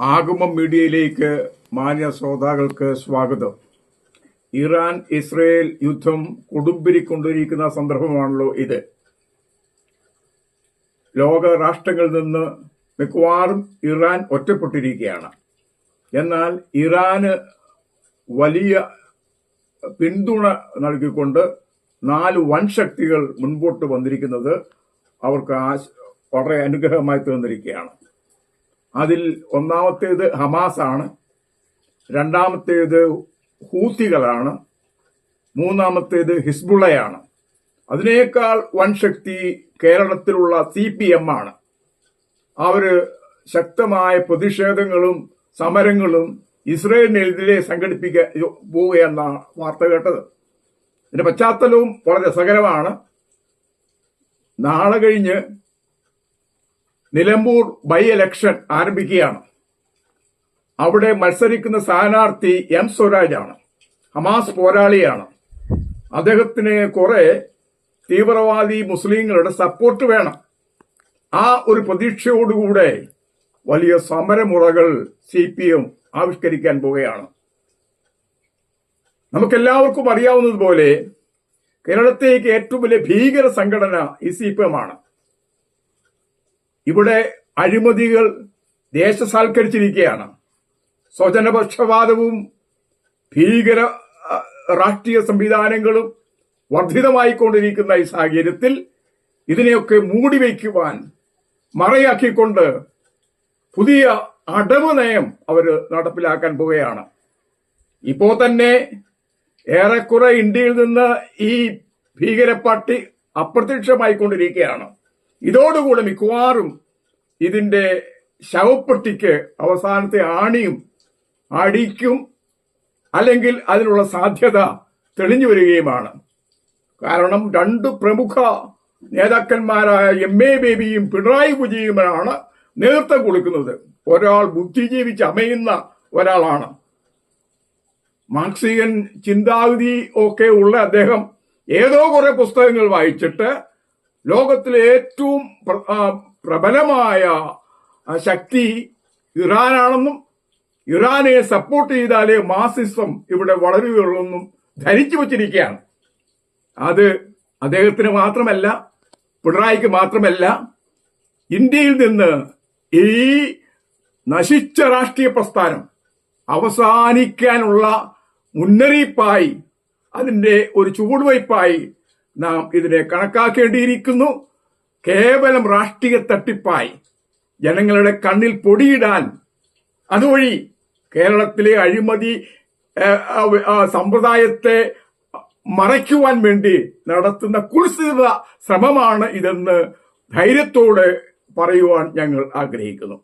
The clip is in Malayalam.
ആഗമം മീഡിയയിലേക്ക് മാന്യ ശ്രോതാക്കൾക്ക് സ്വാഗതം. ഇറാൻ ഇസ്രയേൽ യുദ്ധം കൊടുമ്പിരിക്കൊണ്ടിരിക്കുന്ന സന്ദർഭമാണല്ലോ ഇത്. ലോക രാഷ്ട്രങ്ങളിൽ നിന്ന് മിക്കവാറും ഇറാൻ ഒറ്റപ്പെട്ടിരിക്കുകയാണ്. എന്നാൽ ഇറാന് വലിയ പിന്തുണ നൽകിക്കൊണ്ട് നാല് വൻ ശക്തികൾ മുൻപോട്ട് വന്നിരിക്കുന്നത് അവർക്ക് വളരെ അനുഗ്രഹമായി തീർന്നിരിക്കുകയാണ് അതിൽ ഒന്നാമത്തേത് ഹമാസ് ആണ്. രണ്ടാമത്തേത് ഹൂത്തികളാണ്. മൂന്നാമത്തേത് ഹിസ്ബുളയാണ് അതിനേക്കാൾ വൻ ശക്തി കേരളത്തിലുള്ള സി പി എം ആണ്. അവർ ശക്തമായ പ്രതിഷേധങ്ങളും സമരങ്ങളും ഇസ്രയേലിനെതിരെ സംഘടിപ്പിക്കാൻ പോവുകയെന്നാണ് വാർത്ത കേട്ടത്. ഇതിന്റെ പശ്ചാത്തലവും വളരെ രസകരമാണ്. നാളെ കഴിഞ്ഞ് നിലമ്പൂർ ബൈ ഇലക്ഷൻ ആരംഭിക്കുകയാണ്. അവിടെ മത്സരിക്കുന്ന സ്ഥാനാർത്ഥി എം സ്വരാജാണ്. ഹമാസ് പോരാളിയാണ്. അദ്ദേഹത്തിന് കുറെ തീവ്രവാദി മുസ്ലിങ്ങളുടെ സപ്പോർട്ട് വേണം. ആ ഒരു പ്രതീക്ഷയോടുകൂടെ വലിയ സമരമുറകൾ സി പി എം ആവിഷ്കരിക്കാൻ പോവുകയാണ്. നമുക്കെല്ലാവർക്കും അറിയാവുന്നതുപോലെ കേരളത്തേക്ക് ഏറ്റവും വലിയ ഭീകര സംഘടന ഈ സി പി എം ആണ്. ഇവിടെ അഴിമതികൾ ദേശസാൽക്കരിച്ചിരിക്കുകയാണ്. സ്വജനപക്ഷപാതവും ഭീകര രാഷ്ട്രീയ സംവിധാനങ്ങളും വർദ്ധിതമായിക്കൊണ്ടിരിക്കുന്ന ഈ സാഹചര്യത്തിൽ ഇതിനെയൊക്കെ മൂടിവെക്കുവാൻ മറയാക്കിക്കൊണ്ട് പുതിയ അടവ് നയം അവർ നടപ്പിലാക്കാൻ പോവുകയാണ്. ഇപ്പോൾ തന്നെ ഏറെക്കുറെ ഇന്ത്യയിൽ നിന്ന് ഈ ഭീകരപ്പാർട്ടി അപ്രത്യക്ഷമായിക്കൊണ്ടിരിക്കുകയാണ്. ഇതോടുകൂടെ മിക്കവാറും ഇതിന്റെ ശവപ്പെട്ടിക്ക് അവസാനത്തെ ആണിയും അടിക്കും അല്ലെങ്കിൽ അതിനുള്ള സാധ്യത തെളിഞ്ഞു വരികയുമാണ്. കാരണം രണ്ട് പ്രമുഖ നേതാക്കന്മാരായ എം എ ബേബിയും പിണറായി വിജയുമാണ് നേതൃത്വം കൊടുക്കുന്നത്. ഒരാൾ ബുദ്ധിജീവിച്ച് അമയുന്ന ഒരാളാണ്. മാർക്സിയൻ ചിന്താഗതി ഒക്കെ ഉള്ള അദ്ദേഹം ഏതോ കുറെ പുസ്തകങ്ങൾ വായിച്ചിട്ട് ലോകത്തിലെ ഏറ്റവും പ്രബലമായ ശക്തി ഇറാനാണെന്നും ഇറാനെ സപ്പോർട്ട് ചെയ്താലേ മാസിസം ഇവിടെ വളരുകയുള്ളെന്നും ധരിച്ചു വച്ചിരിക്കുകയാണ്. അത് അദ്ദേഹത്തിന് മാത്രമല്ല പിണറായിക്ക് മാത്രമല്ല ഇന്ത്യയിൽ നിന്ന് ഈ നശിച്ച രാഷ്ട്രീയ പ്രസ്ഥാനം അവസാനിക്കാനുള്ള മുന്നറിയിപ്പായി അതിന്റെ ഒരു ചുവടുവയ്പായി നാം ഇതിനെ കണക്കാക്കേണ്ടിയിരിക്കുന്നു. കേവലം രാഷ്ട്രീയ തട്ടിപ്പായി ജനങ്ങളുടെ കണ്ണിൽ പൊടിയിടാൻ. അതുവഴി കേരളത്തിലെ അഴിമതി സമ്പ്രദായത്തെ മറയ്ക്കുവാൻ വേണ്ടി നടത്തുന്ന കുൽസിത ശ്രമമാണ് ഇതെന്ന് ധൈര്യത്തോടെ പറയുവാൻ ഞങ്ങൾ ആഗ്രഹിക്കുന്നു.